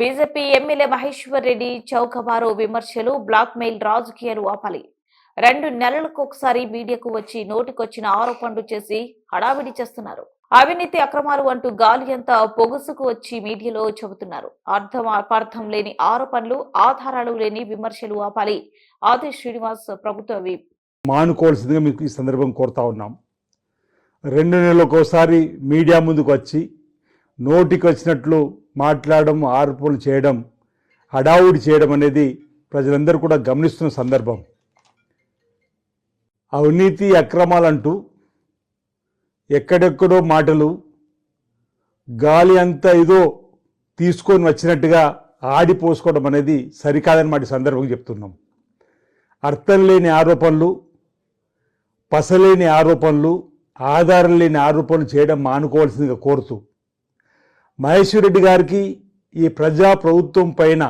BJP MLA Maheshwar Reddy చౌకబారు విమర్శలు black mail రాజకీయాలు ఆపాలి. రెండు నెలలకు ఒకసారి మీడియాకు వచ్చి నోటికొచ్చిన ఆరోపణలు చేసి హడావిడి చేస్తున్నారు. అవినీతి అక్రమాలు అంటూ గాలి అంతా పొగుసుకు వచ్చి మీడియాలో చెబుతున్నారు. అర్థం అపార్థం లేని ఆరోపణలు ఆధారాలు లేని విమర్శలు ఆపాలి. ఆది శ్రీనివాస్ ప్రభుత్వ విప్ మానుకోవాల్సిందిగా మీకు ఈ సందర్భం కోరుతా ఉన్నాం. రెండు నెలలకు ఒకసారి మీడియా ముందుకు వచ్చి నోటికి వచ్చినట్లు మాట్లాడడం ఆరోపణలు చేయడం హడావుడి చేయడం అనేది ప్రజలందరూ కూడా గమనిస్తున్న సందర్భం. అవినీతి అక్రమాలంటూ ఎక్కడెక్కడో మాటలు గాలి అంతా ఏదో తీసుకొని వచ్చినట్టుగా ఆడిపోసుకోవడం అనేది సరికాదని మాట సందర్భంగా చెప్తున్నాం. అర్థం లేని ఆరోపణలు పసలేని ఆరోపణలు ఆధారం లేని ఆరోపణలు చేయడం మానుకోవాల్సిందిగా కోరుతూ మహేశ్వర్ రెడ్డి గారికి ఈ ప్రజా ప్రభుత్వం పైన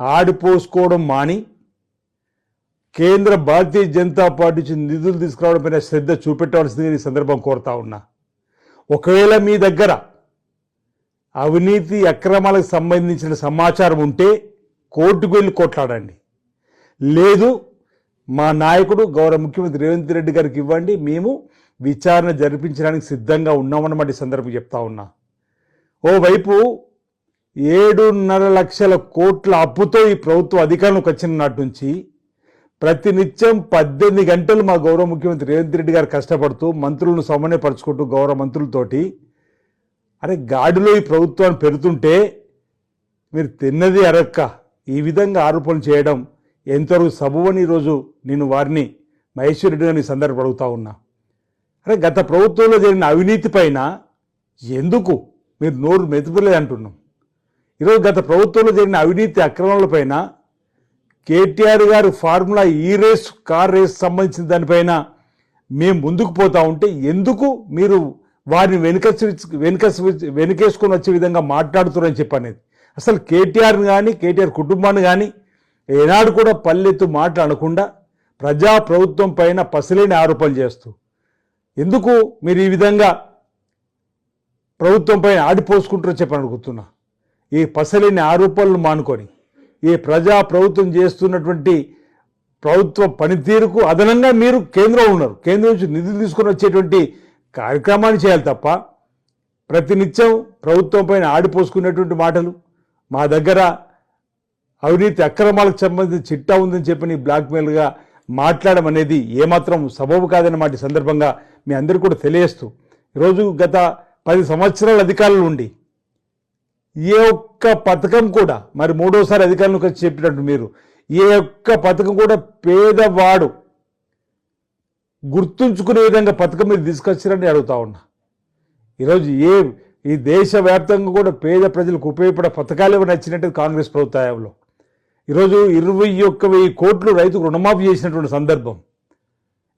ఆడిపోసుకోవడం మాని కేంద్ర భారతీయ జనతా పార్టీ నుంచి నిధులు తీసుకురావడం పైన శ్రద్ధ చూపెట్టవలసిందిగా ఈ సందర్భం కోరుతా ఉన్నా. ఒకవేళ మీ దగ్గర అవినీతి అక్రమాలకు సంబంధించిన సమాచారం ఉంటే కోర్టుకు వెళ్ళి కొట్లాడండి. లేదు మా నాయకుడు గౌరవ ముఖ్యమంత్రి రేవంత్ రెడ్డి గారికి ఇవ్వండి మేము విచారణ జరిపించడానికి సిద్ధంగా ఉన్నామన్నమాట ఈ సందర్భం చెప్తా ఉన్నా. ఓవైపు ఏడున్నర లక్షల కోట్ల అప్పుతో ఈ ప్రభుత్వం అధికారంలోకి వచ్చిన నాటి నుంచి ప్రతినిత్యం పద్దెనిమిది గంటలు మా గౌరవ ముఖ్యమంత్రి రేవంత్ రెడ్డి గారు కష్టపడుతూ మంత్రులను సమన్వయపరుచుకుంటూ గౌరవ మంత్రులతోటి అరే గాడిలో ఈ ప్రభుత్వాన్ని పెడుతుంటే మీరు తిన్నది అరక్క. ఈ విధంగా ఆరోపణలు చేయడం ఎంతవరకు సబువని ఈరోజు నేను వారిని మహేశ్వర్ రెడ్డి గారిని ఈ సందర్భం అడుగుతా ఉన్నా. అరే గత ప్రభుత్వంలో జరిగిన అవినీతి పైన ఎందుకు మీరు నోరు మెతుపలేదు అంటున్నాం. ఈరోజు గత ప్రభుత్వంలో జరిగిన అవినీతి అక్రమాలపైన కేటీఆర్ గారు ఫార్ములా ఈ రేస్ కార్ రేస్ సంబంధించిన దానిపైన మేము ముందుకు పోతా ఉంటే ఎందుకు మీరు వారిని వెనుక వెనుక వెనుకేసుకొని వచ్చే విధంగా మాట్లాడుతున్నారని చెప్పనేది. అసలు కేటీఆర్ని కానీ కేటీఆర్ కుటుంబాన్ని కానీ ఏనాడు కూడా పల్లెత్తు మాట్లాడకుండా ప్రజా ప్రభుత్వం పైన పసిలేని ఆరోపణలు చేస్తూ. ఎందుకు మీరు ఈ విధంగా ప్రభుత్వంపై ఆడిపోసుకుంటారో చెప్పని అడుగుతున్నా ఈ పసలేని ఆరోపణలు మానుకొని ఈ ప్రజా ప్రభుత్వం చేస్తున్నటువంటి ప్రభుత్వ పనితీరుకు అదనంగా మీరు కేంద్రంలో ఉన్నారు. కేంద్రం నుంచి నిధులు తీసుకొని వచ్చేటువంటి కార్యక్రమాన్ని చేయాలి తప్ప ప్రతినిత్యం ప్రభుత్వం పైన ఆడిపోసుకునేటువంటి మాటలు మా దగ్గర అవినీతి అక్రమాలకు సంబంధించి చిట్టా ఉందని చెప్పి నీ బ్లాక్మెయిల్గా మాట్లాడడం అనేది ఏమాత్రం సబబు కాదన్న మాట సందర్భంగా మీ అందరికీ కూడా తెలియస్తూ ఈరోజు గత పది సంవత్సరాల అధికారులు ఉండి ఏ ఒక్క పథకం కూడా మరి మూడోసారి అధికారులకు వచ్చి చెప్పినట్టు మీరు ఏ ఒక్క పథకం కూడా పేదవాడు గుర్తుంచుకునే విధంగా పథకం మీరు తీసుకొచ్చారని అడుగుతా ఉన్నా. ఈరోజు ఏ ఈ దేశవ్యాప్తంగా కూడా పేద ప్రజలకు ఉపయోగపడే పథకాలు ఏమైనా నచ్చినట్టు కాంగ్రెస్ ప్రభుత్వ హయాంలో. ఈరోజు ఇరవై ఒక్క వెయ్యి కోట్లు రైతుకు రుణమాఫీ చేసినటువంటి సందర్భం.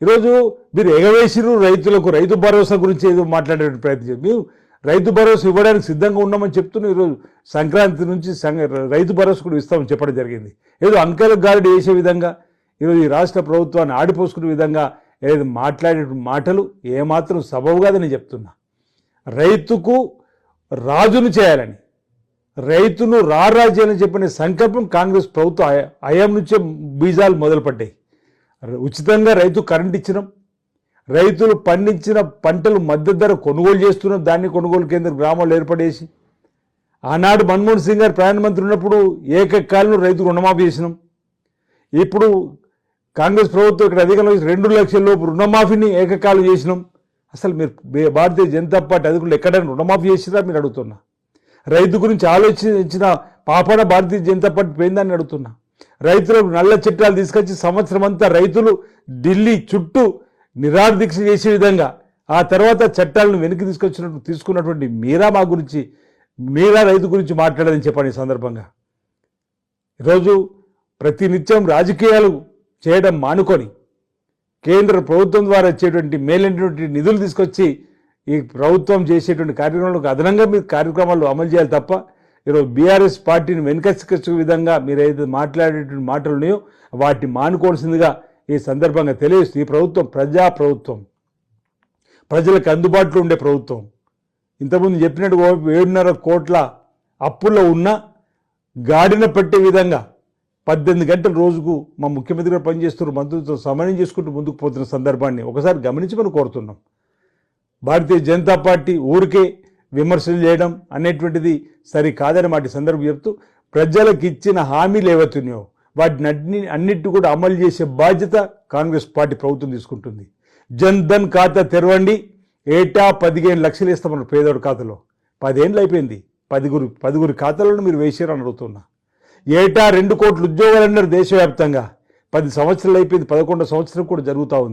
ఈరోజు మీరు ఎగవేసిరు రైతులకు రైతు భరోసా గురించి ఏదో మాట్లాడే ప్రయత్నం మీరు మేము రైతు భరోసా ఇవ్వడానికి సిద్ధంగా ఉన్నామని చెప్తున్నా ఈరోజు. సంక్రాంతి నుంచి సంగ- రైతు భరోసా కూడా ఇస్తామని చెప్పడం జరిగింది. ఏదో అంకెల గారిడి వేసే విధంగా ఈరోజు ఈ రాష్ట్ర ప్రభుత్వాన్ని ఆడిపోసుకునే విధంగా ఏదో మాట్లాడే మాటలు ఏమాత్రం సబబు కాదని చెప్తున్నా. రైతుకు రాజును చేయాలని రైతును రారాజు అని చెప్పిన సంకల్పం కాంగ్రెస్ ప్రభుత్వం హయా- హయాం నుంచే బీజాలు మొదలుపడ్డాయి. ఉచితంగా రైతు కరెంట్ ఇచ్చినాం. రైతులు పండించిన పంటలు మద్దతు ధర కొనుగోలు చేస్తున్నాం దాన్ని కొనుగోలు కేంద్ర గ్రామాలు ఏర్పడేసి. ఆనాడు మన్మోహన్ సింగ్ గారు ప్రధానమంత్రి ఉన్నప్పుడు ఏకకాలంలో రైతు రుణమాఫీ చేసినాం. ఇప్పుడు కాంగ్రెస్ ప్రభుత్వం ఇక్కడ అధికారంలో రెండు లక్షల లోపు రుణమాఫీని ఏకకాలం చేసినాం. అసలు మీరు భారతీయ జనతా పార్టీ అధికారులు ఎక్కడైనా రుణమాఫీ చేసినా మీరు అడుగుతున్నా. రైతు గురించి ఆలోచించిన పాపన భారతీయ జనతా పార్టీ పోయిందని అడుగుతున్నా. రైతులకు నల్ల చట్టాలు తీసుకొచ్చి సంవత్సరం అంతా రైతులు ఢిల్లీ చుట్టూ నిరాదీక్ష చేసే విధంగా ఆ తర్వాత చట్టాలను వెనక్కి తీసుకొచ్చినట్టు తీసుకున్నటువంటి మీరా మా గురించి మీరా రైతు గురించి మాట్లాడదని చెప్పండి ఈ సందర్భంగా. ఈరోజు ప్రతినిత్యం రాజకీయాలు చేయడం మానుకొని కేంద్ర ప్రభుత్వం ద్వారా వచ్చేటువంటి మేలైనటువంటి నిధులు తీసుకొచ్చి ఈ ప్రభుత్వం చేసేటువంటి కార్యక్రమాలకు అదనంగా మీరు కార్యక్రమాలు అమలు చేయాలి తప్ప ఈరోజు బీఆర్ఎస్ పార్టీని వెనుకచ్చుకొచ్చే విధంగా మీరు ఏదైతే మాట్లాడేటువంటి మాటలు ఉన్నాయో వాటిని మానుకోవాల్సిందిగా ఈ సందర్భంగా తెలియజేస్తూ ఈ ప్రభుత్వం ప్రజా ప్రభుత్వం ప్రజలకు అందుబాటులో ఉండే ప్రభుత్వం. ఇంతకుముందు చెప్పినట్టు ఓ ఏడున్నర కోట్ల అప్పుల్లో ఉన్న గాడిన పెట్టే విధంగా పద్దెనిమిది గంటల రోజుకు మా ముఖ్యమంత్రి గారు పనిచేస్తున్న మంత్రులతో సమన్వయం చేసుకుంటూ ముందుకు పోతున్న సందర్భాన్ని ఒకసారి గమనించమని కోరుతున్నాం. భారతీయ జనతా పార్టీ ఊరికే విమర్శలు చేయడం అనేటువంటిది సరికాదని వాటి సందర్భం చెప్తూ ప్రజలకు ఇచ్చిన హామీలు ఏవైతున్నాయో వాటిని అన్ని అన్నిటి కూడా అమలు చేసే బాధ్యత కాంగ్రెస్ పార్టీ ప్రభుత్వం తీసుకుంటుంది. జన్ ధన్ ఖాతా తెరవండి. ఏటా పదిహేను లక్షలు ఇస్తామన్న పేదోడి ఖాతాలో. పదేళ్ళు అయిపోయింది. పదిగురు పదిగురు ఖాతాలను మీరు వేసారని అడుగుతున్నా. ఏటా రెండు కోట్ల ఉద్యోగాలు అన్నారు దేశవ్యాప్తంగా. పది సంవత్సరాలు అయిపోయింది. పదకొండు సంవత్సరం కూడా జరుగుతూ ఉంది.